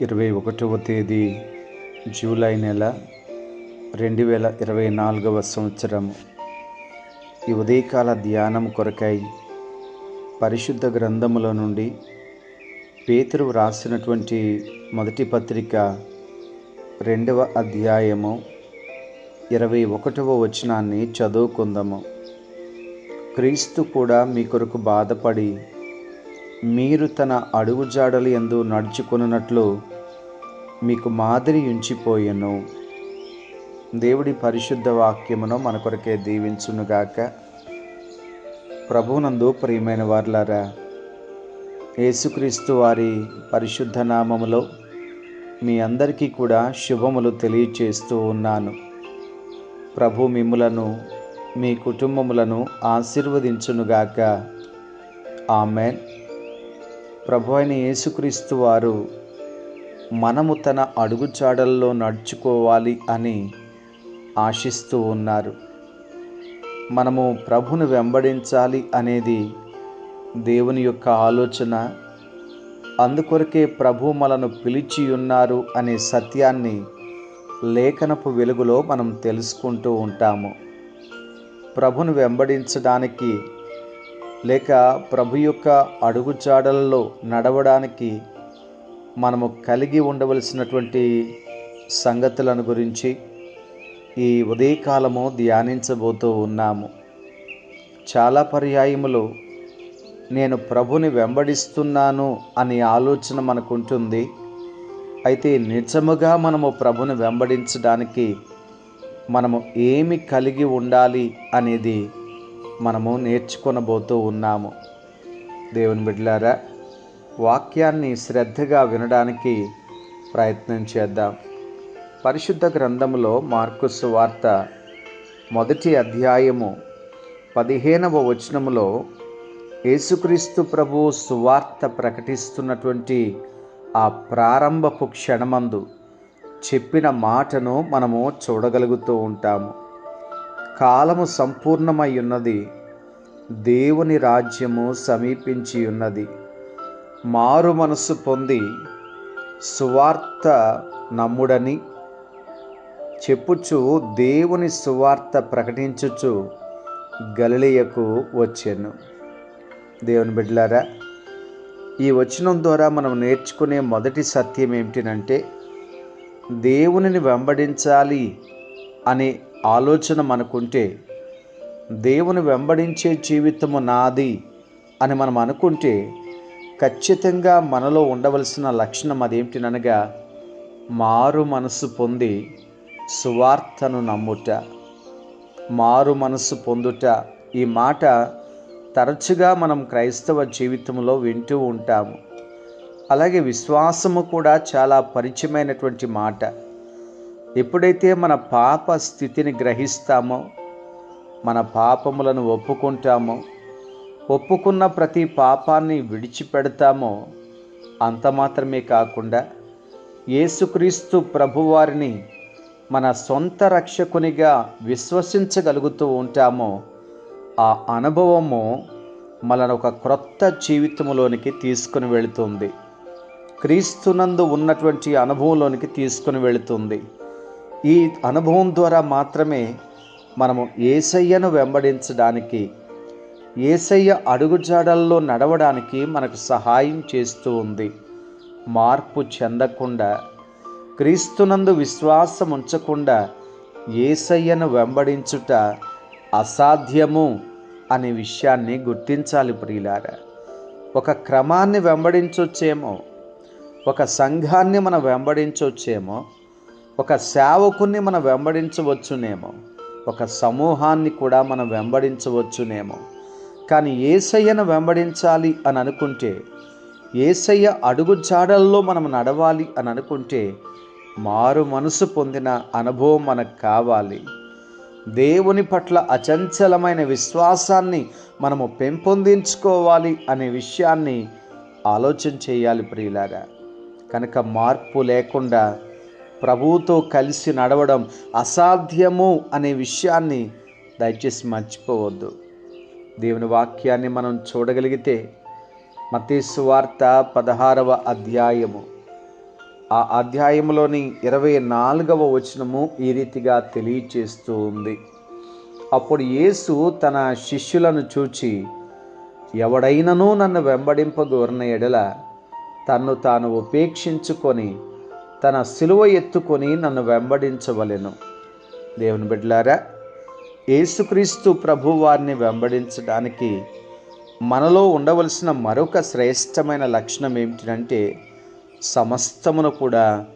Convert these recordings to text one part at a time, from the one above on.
ఇరవై ఒకటవ తేదీ జూలై నెల రెండు వేల ఇరవై నాలుగవ సంవత్సరము ఈ ఉదయకాల ధ్యానం కొరకై పరిశుద్ధ గ్రంథములో నుండి పేతురు రాసినటువంటి మొదటి పత్రిక రెండవ అధ్యాయము ఇరవై ఒకటవ వచనాన్ని చదువుకుందాము. క్రీస్తు కూడా మీ కొరకు బాధపడి మీరు తన అడుగుజాడలు ఎందు నడుచుకున్నట్లు మీకు మాదిరి ఉంచిపోయెను. దేవుడి పరిశుద్ధ వాక్యమును మన కొరకే దీవించునుగాక ప్రభునందు ప్రియమైన వార్లారా యేసుక్రీస్తు వారి పరిశుద్ధ నామములో మీ అందరికీ కూడా శుభములు తెలియచేస్తూ ఉన్నాను. ప్రభు మిమ్ములను మీ కుటుంబములను ఆశీర్వదించునుగాక ఆమెన్. ప్రభు అయిన యేసుక్రీస్తు వారు మనము తన అడుగుచాడల్లో నడుచుకోవాలి అని ఆశిస్తూ ఉన్నారు. మనము ప్రభును వెంబడించాలి అనేది దేవుని యొక్క ఆలోచన. అందుకొరకే ప్రభు మనను పిలిచి ఉన్నారు అనే సత్యాన్ని లేఖనపు వెలుగులో మనం తెలుసుకుంటూ ఉంటాము. ప్రభును వెంబడించడానికి లేక ప్రభు యొక్క అడుగుజాడలలో నడవడానికి మనము కలిగి ఉండవలసినటువంటి సంగతులను గురించి ఈ ఉదయకాలము ధ్యానించబోతూ ఉన్నాము. చాలా పర్యాయములు నేను ప్రభుని వెంబడిస్తున్నాను అనే ఆలోచన మనకుంటుంది. అయితే నిజముగా మనము ప్రభుని వెంబడించడానికి మనము ఏమి కలిగి ఉండాలి అనేది మనము నేర్చుకొనబోతూ ఉన్నాము. దేవుని బిడ్డలారా వాక్యాన్ని శ్రద్ధగా వినడానికి ప్రయత్నం చేద్దాం. పరిశుద్ధ గ్రంథములో మార్కుస్ వార్త మొదటి అధ్యాయము పదిహేనవ వచనములో యేసుక్రీస్తు ప్రభు సువార్త ప్రకటిస్తున్నటువంటి ఆ ప్రారంభపు క్షణమందు చెప్పిన మాటను మనము చూడగలుగుతూ ఉంటాము. కాలము సంపూర్ణమై ఉన్నది దేవుని రాజ్యము సమీపించి ఉన్నది. మారు మనస్సు పొంది సువార్త నమ్ముడని చెప్పుచు దేవుని సువార్త ప్రకటించుచు గలిలియకు వచ్చాను. దేవుని బిడ్డలారా ఈ వచనం ద్వారా మనం నేర్చుకునే మొదటి సత్యం ఏమిటంటే దేవునిని వెంబడించాలి అనే ఆలోచన మనకుంటే దేవుని వెంబడించే జీవితము నాది అని మనం అనుకుంటే ఖచ్చితంగా మనలో ఉండవలసిన లక్షణం అదేమిటినగా మారు మనసు పొంది సువార్తను నమ్ముట. మారు మనసు పొందుట. ఈ మాట తరచుగా మనం క్రైస్తవ జీవితంలో వింటూ ఉంటాము. అలాగే విశ్వాసము కూడా చాలా పరిచయమైనటువంటి మాట. ఎప్పుడైతే మన పాప స్థితిని గ్రహిస్తామో మన పాపములను ఒప్పుకుంటామో ఒప్పుకున్న ప్రతి పాపాన్ని విడిచిపెడతామో అంత మాత్రమే కాకుండా యేసుక్రీస్తు ప్రభువారిని మన సొంత రక్షకునిగా విశ్వసించగలుగుతూ ఉంటామో ఆ అనుభవము మనను ఒక క్రొత్త జీవితంలోనికి తీసుకుని వెళుతుంది. క్రీస్తునందు ఉన్నటువంటి అనుభవంలోనికి తీసుకుని వెళుతుంది. ఈ అనుభవం ద్వారా మాత్రమే మనము ఏసయ్యను వెంబడించడానికి ఏసయ్య అడుగుజాడల్లో నడవడానికి మనకు సహాయం చేస్తూ ఉంది. మార్పు చెందకుండా క్రీస్తునందు విశ్వాసం ఉంచకుండా ఏసయ్యను వెంబడించుట అసాధ్యము అనే విషయాన్ని గుర్తించాలి ప్రియులారా. ఒక క్రమాన్ని వెంబడించొచ్చేమో ఒక సంఘాన్ని మనం వెంబడించవచ్చేమో ఒక సేవకుని మనం వెంబడించవచ్చునేమో. ఒక సమూహాన్ని కూడా మనం వెంబడించవచ్చునేమో. కానీ ఏసయ్యను వెంబడించాలి అని అనుకుంటే ఏసయ్య అడుగు జాడల్లో మనం నడవాలి అని అనుకుంటే మారు మనసు పొందిన అనుభవం మనకు కావాలి. దేవుని పట్ల అచంచలమైన విశ్వాసాన్ని మనము పెంపొందించుకోవాలి అనే విషయాన్ని ఆలోచన చేయాలి ప్రియులారా. కనుక మార్పు లేకుండా ప్రభువుతో కలిసి నడవడం అసాధ్యము అనే విషయాన్ని దయచేసి మర్చిపోవద్దు. దేవుని వాక్యాన్ని మనం చూడగలిగితే మతీసు వార్త పదహారవ అధ్యాయము. ఆ అధ్యాయంలోని ఇరవై నాలుగవ వచనము ఈ రీతిగా తెలియచేస్తూ ఉంది. అప్పుడు యేసు తన శిష్యులను చూచి ఎవడైనను నన్ను వెంబడింపగోరిన ఎడల తన్ను తాను ఉపేక్షించుకొని తన సిలువ ఎత్తుకొని నన్ను వెంబడించవలెను. దేవుని బిడ్డలారా యేసుక్రీస్తు ప్రభు వారిని వెంబడించడానికి మనలో ఉండవలసిన మరొక శ్రేష్టమైన లక్షణం ఏమిటంటే సమస్తమును కూడా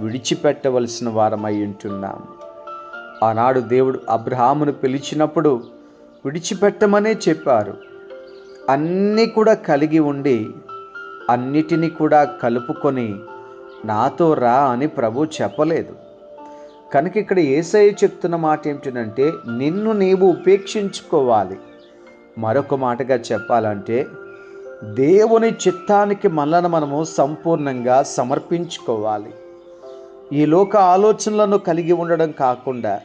విడిచిపెట్టవలసిన వారమై ఉంటున్నాం. ఆనాడు దేవుడు అబ్రహామును పిలిచినప్పుడు విడిచిపెట్టమనే చెప్పారు. అన్నీ కూడా కలిగి ఉండి అన్నిటినీ కూడా కలుపుకొని నాతో రా అని ప్రభు చెప్పలేదు. కనుక ఇక్కడ ఏసయ్య చెప్తున్న మాట ఏమిటంటే నిన్ను నీవు ఉపేక్షించుకోవాలి. మరొక మాటగా చెప్పాలంటే దేవుని చిత్తానికి మనలను మనము సంపూర్ణంగా సమర్పించుకోవాలి. ఈ లోక ఆలోచనలను కలిగి ఉండడం కాకుండా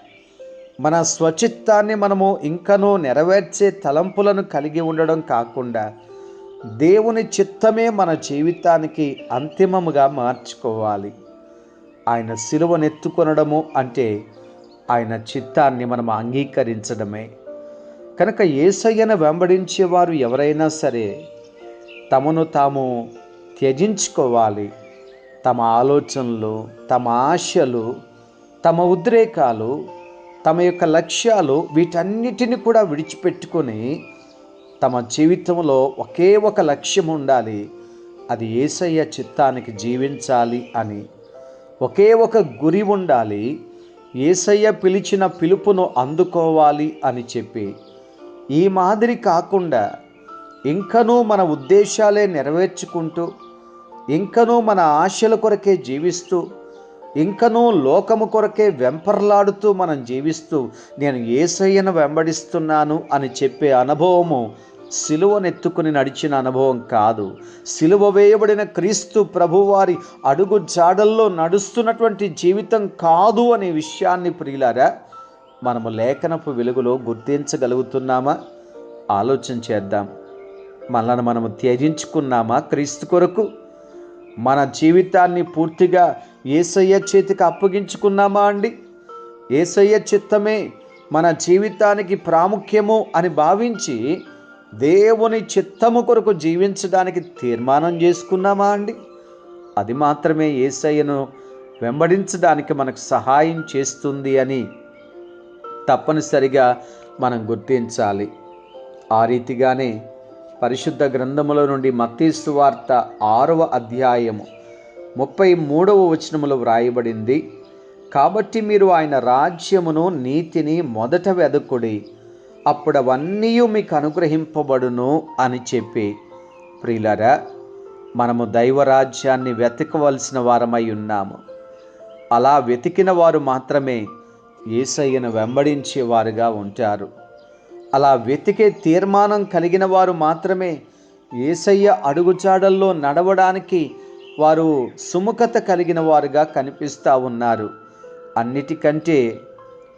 మన స్వచిత్తాన్ని మనము ఇంకనూ నెరవేర్చే తలంపులను కలిగి ఉండడం కాకుండా దేవుని చిత్తమే మన జీవితానికి అంతిమముగా మార్చుకోవాలి. ఆయన సిలువనెత్తుకొనడము అంటే ఆయన చిత్తాన్ని మనం అంగీకరించడమే. కనుక ఏసయ్యను వెంబడించేవారు ఎవరైనా సరే తమను తాము త్యజించుకోవాలి. తమ ఆలోచనలు తమ ఆశలు తమ ఉద్రేకాలు తమ యొక్క లక్ష్యాలు వీటన్నిటిని కూడా విడిచిపెట్టుకొని తమ జీవితంలో ఒకే ఒక లక్ష్యం ఉండాలి. అది ఏసయ్య చిత్తానికి జీవించాలి అని. ఒకే ఒక గురి ఉండాలి. ఏసయ్య పిలిచిన పిలుపును అందుకోవాలి అని చెప్పి. ఈ మాదిరి కాకుండా ఇంకనూ మన ఉద్దేశాలే నెరవేర్చుకుంటూ ఇంకనూ మన ఆశల కొరకే జీవిస్తూ ఇంకనూ లోకము కొరకే వెంపర్లాడుతూ మనం జీవిస్తూ నేను ఏసయ్యను వెంబడిస్తున్నాను అని చెప్పే అనుభవము సిలువనెత్తుకుని నడిచిన అనుభవం కాదు. సిలువ వేయబడిన క్రీస్తు ప్రభువారి అడుగు జాడల్లో నడుస్తున్నటువంటి జీవితం కాదు అనే విషయాన్ని ప్రియులారా మనము లేఖనపు వెలుగులో గుర్తించగలుగుతున్నామా? ఆలోచన చేద్దాం. మనల్ని మనము త్యజించుకున్నామా క్రీస్తు కొరకు? మన జీవితాన్ని పూర్తిగా ఏసయ్య చేతికి అప్పగించుకున్నామా అండి? ఏసయ్య చిత్తమే మన జీవితానికి ప్రాముఖ్యము అని భావించి దేవుని చిత్తము కొరకు జీవించడానికి తీర్మానం చేసుకున్నామా అండి? అది మాత్రమే ఏసయ్యను వెంబడించడానికి మనకు సహాయం చేస్తుంది అని తప్పనిసరిగా మనం గుర్తించాలి. ఆ రీతిగానే పరిశుద్ధ గ్రంథముల నుండి మత్తీస్తు వార్త ఆరవ అధ్యాయము ముప్పై మూడవ వచనములో వ్రాయబడింది. కాబట్టి మీరు ఆయన రాజ్యమును నీతిని మొదట వెదకుడి. అప్పుడు అవన్నీ మీకు అనుగ్రహింపబడును అని చెప్పి. ప్రియులరా మనము దైవరాజ్యాన్ని వెతకవలసిన వారమై ఉన్నాము. అలా వెతికిన వారు మాత్రమే ఏసయ్యను వెంబడించేవారుగా ఉంటారు. అలా వెతికే తీర్మానం కలిగిన వారు మాత్రమే ఏసయ్య అడుగుచాడల్లో నడవడానికి వారు సుముఖత కలిగిన వారుగా కనిపిస్తూ ఉన్నారు. అన్నిటికంటే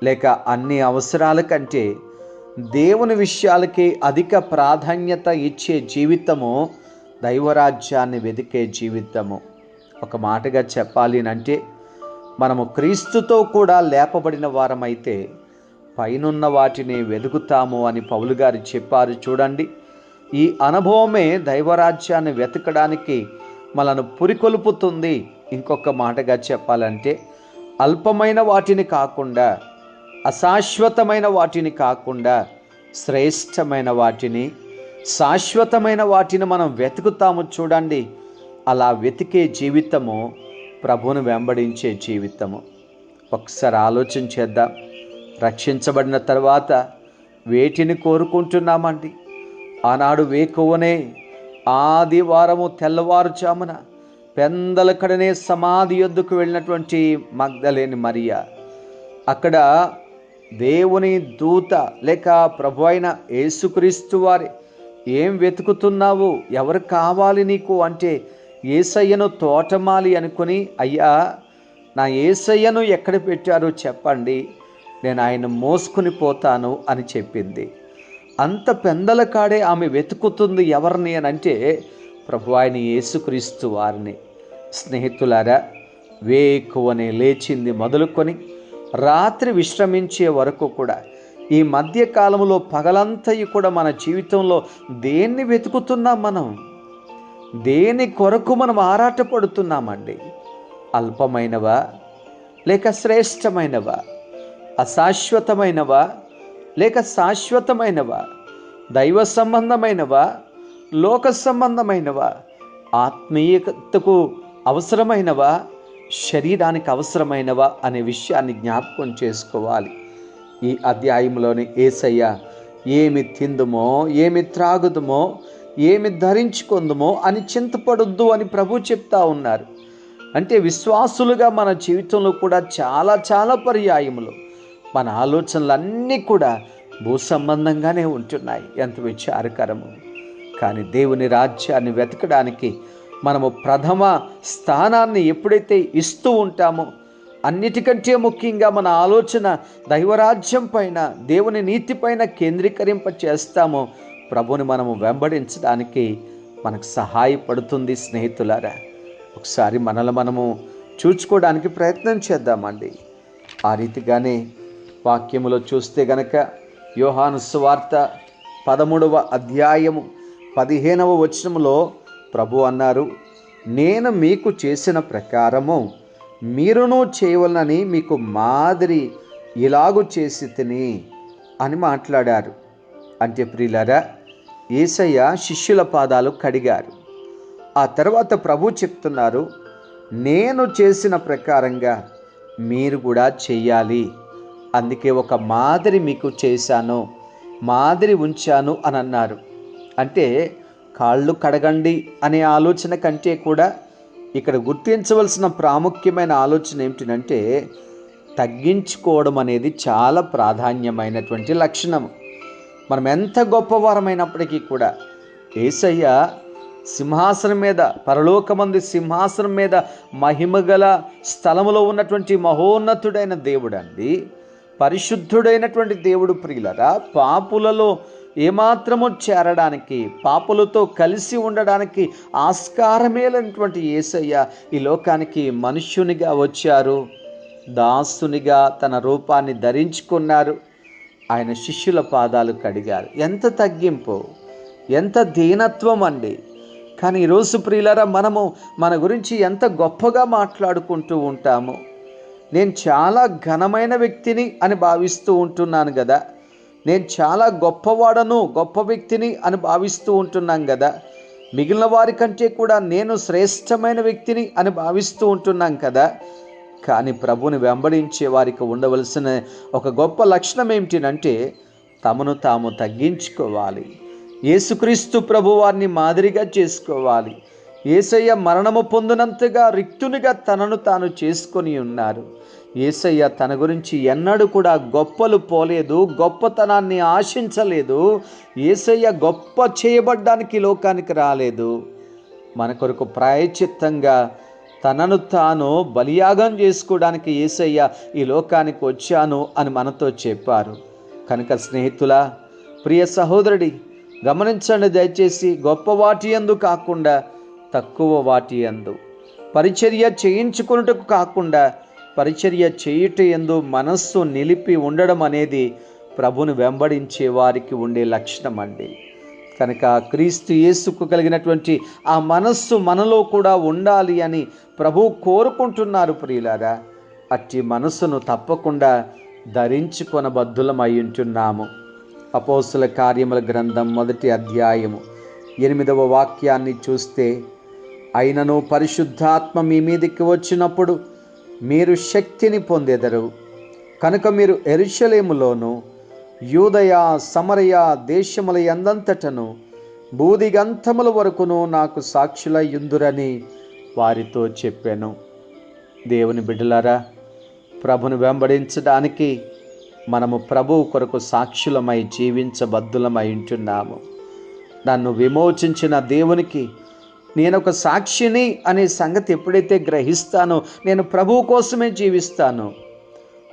లేక అన్ని అవసరాల కంటే దేవుని విషయాలకి అధిక ప్రాధాన్యత ఇచ్చే జీవితము దైవరాజ్యాన్ని వెతికే జీవితము. ఒక మాటగా చెప్పాలి అంటే మనము క్రీస్తుతో కూడా లేపబడిన వారమైతే పైనున్న వాటిని వెతుకుతాము అని పౌలు గారు చెప్పారు. చూడండి ఈ అనుభవమే దైవరాజ్యాన్ని వెతకడానికి మనను పురికొల్పుతుంది. ఇంకొక మాటగా చెప్పాలంటే అల్పమైన వాటిని కాకుండా అశాశ్వతమైన వాటిని కాకుండా శ్రేష్టమైన వాటిని శాశ్వతమైన వాటిని మనం వెతుకుతాము చూడండి. అలా వెతికే జీవితము ప్రభును వెంబడించే జీవితము. ఒకసారి ఆలోచన చేద్దాం. రక్షించబడిన తర్వాత వేటిని కోరుకుంటున్నామండి? ఆనాడు వేకువనే ఆదివారము తెల్లవారుజామున పెందలకడనే సమాధి యొద్దకు వెళ్ళినటువంటి మగ్ధలేని మరియ. అక్కడ దేవుని దూత లేక ప్రభు అయిన యేసుక్రీస్తు వారి ఏం వెతుకుతున్నావు? ఎవరు కావాలి నీకు? అంటే ఏసయ్యను తోటమాలి అనుకుని అయ్యా నా ఏసయ్యను ఎక్కడ పెట్టారో చెప్పండి. నేను ఆయన మోసుకుని పోతాను అని చెప్పింది. అంత పెందల కాడే ఆమె వెతుకుతుంది ఎవరిని అని అంటే ప్రభు ఆయన యేసుక్రీస్తు వారిని. స్నేహితులారా వేకువని లేచింది మొదలుకొని రాత్రి విశ్రమించే వరకు కూడా ఈ మధ్యకాలంలో పగలంతయి పగలంతయు కూడా మన జీవితంలో దేన్ని వెతుకుతున్నాం మనం? దేని కొరకు మనం ఆరాటపడుతున్నామండి? అల్పమైనవా లేక శ్రేష్టమైనవా? అశాశ్వతమైనవా? లేక శాశ్వతమైనవా? దైవ సంబంధమైనవా? లోక సంబంధమైనవా? ఆత్మీయతకు అవసరమైనవా? శరీరానికి అవసరమైనవా? అనే విషయాన్ని జ్ఞాపకం చేసుకోవాలి. ఈ అధ్యాయంలోని ఏసయ్య ఏమి తిందుమో ఏమి త్రాగుదుమో ఏమి ధరించుకుందుమో అని చింతపడొద్దు అని ప్రభు చెప్తా ఉన్నారు. అంటే విశ్వాసులుగా మన జీవితంలో కూడా చాలా చాలా పర్యాయములు. మన ఆలోచనలన్నీ కూడా భూ సంబంధంగానే ఉంటున్నాయి. ఎంత విచారకరము. కానీ దేవుని రాజ్యాన్ని వెతకడానికి మనము ప్రథమ స్థానాన్ని ఎప్పుడైతే ఇస్తూ ఉంటామో అన్నిటికంటే ముఖ్యంగా మన ఆలోచన దైవరాజ్యం పైన దేవుని నీతి పైన కేంద్రీకరింప చేస్తామో ప్రభుని మనము వెంబడించడానికి మనకు సహాయపడుతుంది స్నేహితులారా. ఒకసారి మనల్ని మనము చూచుకోవడానికి ప్రయత్నం చేద్దామండి. ఆ రీతిగానే వాక్యములో చూస్తే గనక యోహాను సువార్త పదమూడవ అధ్యాయము పదిహేనవ వచనములో ప్రభు అన్నారు నేను మీకు చేసిన ప్రకారము మీరును చేయవలనని మీకు మాదిరి ఇలాగు చేసి తిని అని మాట్లాడారు. అంటే ప్రియులరా ఏసయ్య శిష్యుల పాదాలు కడిగారు. ఆ తర్వాత ప్రభు చెప్తున్నారు నేను చేసిన ప్రకారంగా మీరు కూడా చెయ్యాలి. అందుకే ఒక మాదిరి మీకు చేశాను మాదిరి ఉంచాను అని అన్నారు. అంటే కాళ్ళు కడగండి అనే ఆలోచన కంటే కూడా ఇక్కడ గుర్తించవలసిన ప్రాముఖ్యమైన ఆలోచన ఏమిటంటే తగ్గించుకోవడం అనేది చాలా ప్రాధాన్యమైనటువంటి లక్షణం. మనం ఎంత గొప్పవారమైనప్పటికీ కూడా ఏసయ్య సింహాసనం మీద పరలోకమంది సింహాసనం మీద మహిమగల స్థలములో ఉన్నటువంటి మహోన్నతుడైన దేవుడు అండి పరిశుద్ధుడైనటువంటి దేవుడు ప్రియులరా పాపులలో ఏమాత్రము చేరడానికి పాపులతో కలిసి ఉండడానికి ఆస్కారమే లేనటువంటి ఏసయ్య ఈ లోకానికి మనుష్యునిగా వచ్చారు. దాసునిగా తన రూపాన్ని ధరించుకున్నారు. ఆయన శిష్యుల పాదాలు కడిగారు. ఎంత తగ్గింపు ఎంత దీనత్వం అండి. కానీ ఈరోజు ప్రియులరా మనము మన గురించి ఎంత గొప్పగా మాట్లాడుకుంటూ ఉంటాము. నేను చాలా ఘనమైన వ్యక్తిని అని భావిస్తూ ఉంటున్నాను కదా నేను చాలా గొప్పవాడను గొప్ప వ్యక్తిని అని భావిస్తూ ఉంటున్నాం కదా మిగిలిన వారి కంటే కూడా నేను శ్రేష్టమైన వ్యక్తిని అని భావిస్తూ ఉంటున్నాం కదా. కానీ ప్రభుని వెంబడించే వారికి ఉండవలసిన ఒక గొప్ప లక్షణం ఏమిటినంటే తమను తాము తగ్గించుకోవాలి. యేసుక్రీస్తు ప్రభు వారిని మాదిరిగా చేసుకోవాలి. ఏసయ్య మరణము పొందినంతగా రిక్తునిగా తనను తాను చేసుకొని ఉన్నారు. ఏసయ్య తన గురించి ఎన్నడూ కూడా గొప్పలు పోలేదు గొప్పతనాన్ని ఆశించలేదు. ఏసయ్య గొప్ప చేయబడ్డానికి లోకానికి రాలేదు. మన కొరకు ప్రాయచిత్తంగా తనను తాను బలియాగం చేసుకోవడానికి ఏసయ్య ఈ లోకానికి వచ్చాను అని మనతో చెప్పారు. కనుక స్నేహితుల ప్రియ సహోదరుడి గమనించండి దయచేసి గొప్ప వాటి ఎందు కాకుండా తక్కువ వాటి ఎందు పరిచర్య చేయించుకున్నటకు కాకుండా పరిచర్య చేయుట ఎందు మనస్సు నిలిపి ఉండడం అనేది ప్రభుని వెంబడించే వారికి ఉండే లక్షణం అండి. కనుక క్రీస్తు యేసుకు కలిగినటువంటి ఆ మనస్సు మనలో కూడా ఉండాలి అని ప్రభు కోరుకుంటున్నారు ప్రియులారా. అట్టి మనస్సును తప్పకుండా ధరించుకొనబద్ధులమై ఉంటున్నాము అపోసుల కార్యముల గ్రంథం మొదటి అధ్యాయము ఎనిమిదవ వాక్యాన్ని చూస్తే అయినను పరిశుద్ధాత్మ మీ మీదకి వచ్చినప్పుడు మీరు శక్తిని పొందెదరు. కనుక మీరు ఎరుషలేములోను యూదయ సమరయ దేశముల ఎందంతటను బూదిగంతముల వరకును నాకు సాక్షుల యుందురని వారితో చెప్పాను. దేవుని బిడ్డలారా ప్రభును వెంబడించడానికి మనము ప్రభువు కొరకు సాక్షులమై జీవించబద్ధులమై ఉంటున్నాము. నన్ను విమోచించిన దేవునికి నేను ఒక సాక్షిని అనే సంగతి ఎప్పుడైతే గ్రహిస్తానో నేను ప్రభువు కోసమే జీవిస్తాను.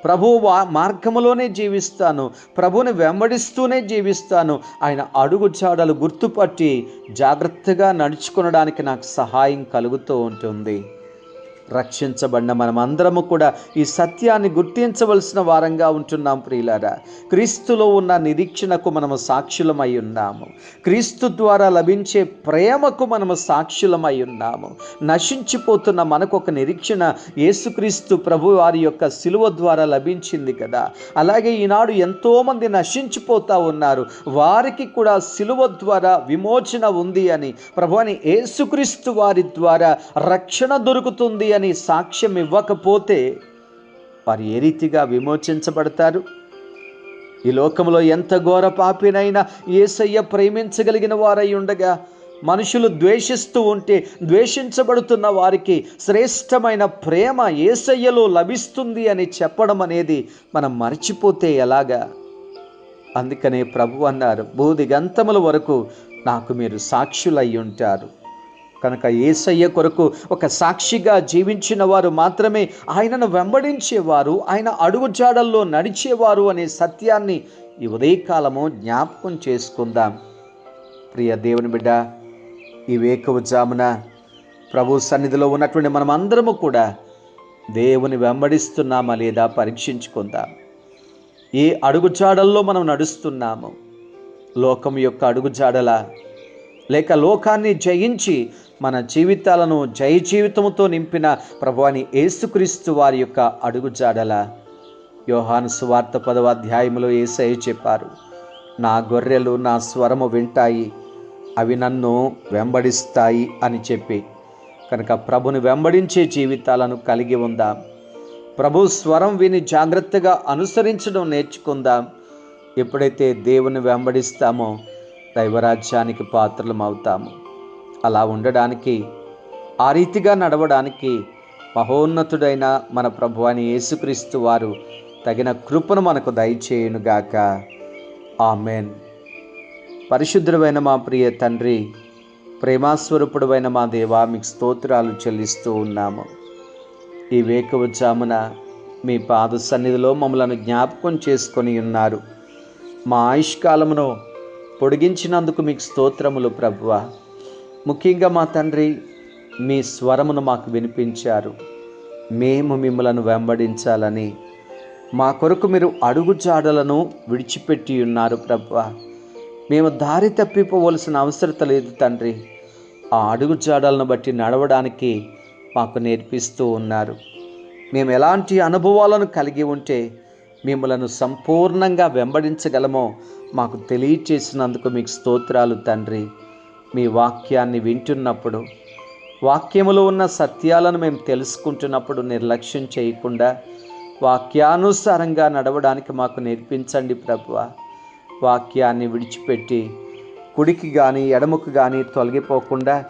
ప్రభు మార్గంలోనే మార్గములోనే జీవిస్తాను. ప్రభుని వెంబడిస్తూనే జీవిస్తాను. ఆయన అడుగు చాడలు గుర్తుపట్టి జాగ్రత్తగా నడుచుకునడానికి నాకు సహాయం కలుగుతూ ఉంటుంది. రక్షించబడిన మనమందరము కూడా ఈ సత్యాన్ని గుర్తించవలసిన వారంగా ఉంటున్నాం ప్రియులారా. క్రీస్తులో ఉన్న నిరీక్షణకు మనము సాక్షులమై ఉన్నాము. క్రీస్తు ద్వారా లభించే ప్రేమకు మనము సాక్షులమై ఉన్నాము. నశించిపోతున్న మనకు ఒక నిరీక్షణ యేసుక్రీస్తు ప్రభు వారి యొక్క సిలువ ద్వారా లభించింది కదా. అలాగే ఈనాడు ఎంతోమంది నశించిపోతా ఉన్నారు. వారికి కూడా సిలువ ద్వారా విమోచన ఉంది అని ప్రభు అని యేసుక్రీస్తు వారి ద్వారా రక్షణ దొరుకుతుంది అని అని సాక్ష్యం ఇవ్వకపోతే వారు ఏ రీతిగా విమోచించబడతారు. ఈ లోకంలో ఎంత ఘోర పాపినైనా ఏసయ్య ప్రేమించగలిగిన వారై ఉండగా మనుషులు ద్వేషిస్తూ ఉంటే ద్వేషించబడుతున్న వారికి శ్రేష్టమైన ప్రేమ ఏసయ్యలో లభిస్తుంది అని చెప్పడం అనేది మనం మర్చిపోతే ఎలాగా? అందుకనే ప్రభు అన్నారు భూదిగంతముల వరకు నాకు మీరు సాక్షులై ఉంటారు. కనుక ఏసయ్య కొరకు ఒక సాక్షిగా జీవించిన వారు మాత్రమే ఆయనను వెంబడించేవారు ఆయన అడుగుజాడల్లో నడిచేవారు అనే సత్యాన్ని ఈ ఉదయకాలము జ్ఞాపకం చేసుకుందాం. ప్రియ దేవుని బిడ్డ ఈ వేకువ జామున ప్రభు సన్నిధిలో ఉన్నటువంటి మనమందరము కూడా దేవుని వెంబడిస్తున్నామా లేదా పరీక్షించుకుందాం. ఏ అడుగుజాడల్లో మనం నడుస్తున్నాము. లోకం యొక్క అడుగుజాడలా లేక లోకాన్ని జయించి మన జీవితాలను జయ జీవితముతో నింపిన ప్రభువాని యేసుక్రీస్తు వారి యొక్క అడుగుజాడల. యోహాను సువార్త పదవ అధ్యాయంలో ఏసై చెప్పారు నా గొర్రెలు నా స్వరము వింటాయి అవి నన్ను వెంబడిస్తాయి అని చెప్పి. కనుక ప్రభుని వెంబడించే జీవితాలను కలిగి ఉందాం. ప్రభు స్వరం విని జాగ్రత్తగా అనుసరించడం నేర్చుకుందాం. ఎప్పుడైతే దేవుని వెంబడిస్తామో దైవరాజ్యానికి పాత్రలం అవుతాము అలా ఉండడానికి ఆ రీతిగా నడవడానికి మహోన్నతుడైన మన ప్రభు అని యేసుక్రీస్తు వారు తగిన కృపను మనకు దయచేయునుగాక. ఆమెన్. పరిశుద్ధుడైన మా ప్రియ తండ్రి ప్రేమాస్వరూపుడమైన మా దేవా మీకు స్తోత్రాలు చెల్లిస్తూ ఉన్నాము. ఈ వేకువజామున మీ పాద సన్నిధిలో మమ్మలను జ్ఞాపకం చేసుకొని ఉన్నారు. మా ఆయుష్కాలమును పొడిగించినందుకు మీకు స్తోత్రములు ప్రభువ. ముఖ్యంగా మా తండ్రి మీ స్వరమును మాకు వినిపించారు. మేము మిమ్మలను వెంబడించాలని మా కొరకు మీరు అడుగు జాడలను విడిచిపెట్టి ఉన్నారు ప్రభా. మేము దారి తప్పిపోవలసిన అవసరత లేదు తండ్రి. ఆ అడుగు జాడలను బట్టి నడవడానికి మాకు నేర్పిస్తూ ఉన్నారు. మేము ఎలాంటి అనుభవాలను కలిగి ఉంటే మిమ్మలను సంపూర్ణంగా వెంబడించగలమో మాకు తెలియచేసినందుకు మీకు స్తోత్రాలు తండ్రి. మీ వాక్యాన్ని వింటున్నప్పుడు వాక్యములో ఉన్న సత్యాలను మేము తెలుసుకుంటున్నప్పుడు నిర్లక్ష్యం చేయకుండా వాక్యానుసారంగా నడవడానికి మాకు నేర్పించండి ప్రభువ. వాక్యాన్ని విడిచిపెట్టి కుడికి కానీ ఎడముకు కానీ తొలగిపోకుండా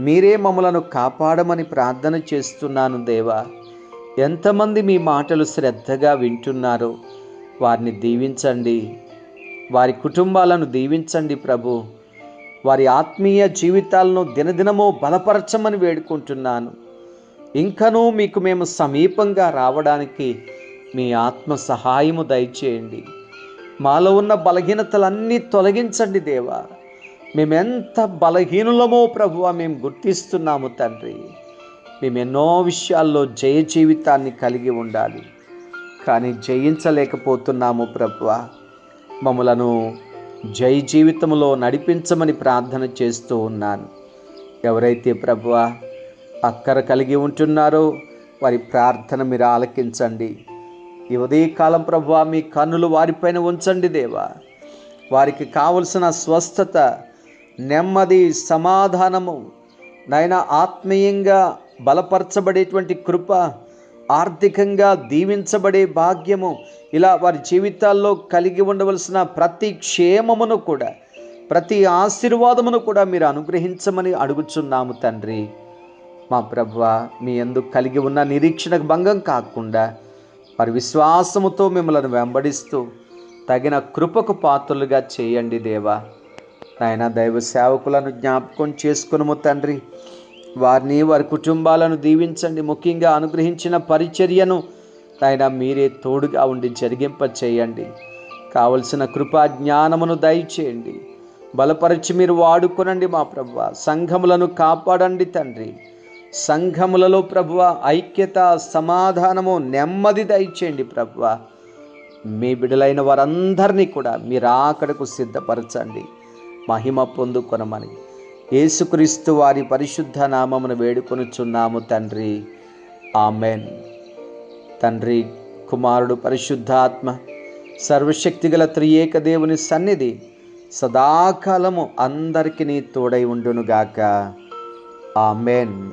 మీరే మమ్మలను కాపాడమని ప్రార్థన చేస్తున్నాను దేవా. ఎంతమంది మీ మాటలు శ్రద్ధగా వింటున్నారో వారిని దీవించండి. వారి కుటుంబాలను దీవించండి ప్రభు. వారి ఆత్మీయ జీవితాలను దినదినము బలపరచమని వేడుకుంటున్నాను. ఇంకనూ మీకు మేము సమీపంగా రావడానికి మీ ఆత్మ సహాయము దయచేయండి. మాలో ఉన్న బలహీనతలన్నీ తొలగించండి దేవా. మేమెంత బలహీనులమో ప్రభువ మేము గుర్తిస్తున్నాము తండ్రి. మేము ఎన్నో విషయాల్లో జయ జీవితాన్ని కలిగి ఉండాలి. కానీ జయించలేకపోతున్నాము ప్రభువ. మమ్మలను జై జీవితంలో నడిపించమని ప్రార్థన చేస్తూ ఉన్నాను. ఎవరైతే ప్రభువ అక్కర కలిగి ఉంటున్నారో వారి ప్రార్థన మీరు ఆలకించండి. ఈ ఉదయకాలం ప్రభువ మీ కన్నులు వారిపైన ఉంచండి దేవా. వారికి కావలసిన స్వస్థత నెమ్మది సమాధానము నైనా ఆత్మీయంగా బలపరచబడేటువంటి కృప ఆర్థికంగా దీవించబడే భాగ్యము. ఇలా వారి జీవితాల్లో కలిగి ఉండవలసిన ప్రతి క్షేమమును కూడా ప్రతి ఆశీర్వాదమును కూడా మీరు అనుగ్రహించమని అడుగుచున్నాము తండ్రి. మా ప్రభు మీ ఎందుకు కలిగి ఉన్న నిరీక్షణకు భంగం కాకుండా వారి విశ్వాసముతో మిమ్మల్ని వెంబడిస్తూ తగిన కృపకు పాత్రలుగా చేయండి దేవా. నాయన దైవ సేవకులను జ్ఞాపకం చేసుకునము తండ్రి. వారిని వారి కుటుంబాలను దీవించండి. ముఖ్యంగా అనుగ్రహించిన పరిచర్యను ఆయన మీరే తోడుగా ఉండి జరిగింప చేయండి కావలసిన కృపా జ్ఞానమును దయచేయండి. బలపరిచి మీరు వాడుకొనండి మా ప్రభు సంఘములను కాపాడండి తండ్రి. సంఘములలో ప్రభువ ఐక్యత సమాధానము నెమ్మది దయచేయండి ప్రభువ. మీ బిడలైన వారందరినీ కూడా మీరు ఆకడకు సిద్ధపరచండి. మహిమ పొందుకొనమని. యేసుక్రీస్తు వారి పరిశుద్ధ నామమును వేడుకొనుచున్నాము తండ్రి. ఆమెన్. తండ్రి కుమారుడు పరిశుద్ధాత్మ సర్వశక్తిగల త్రియేక దేవుని సన్నిధి సదాకాలము అందరికీ తోడై ఉండునుగాక. ఆమెన్.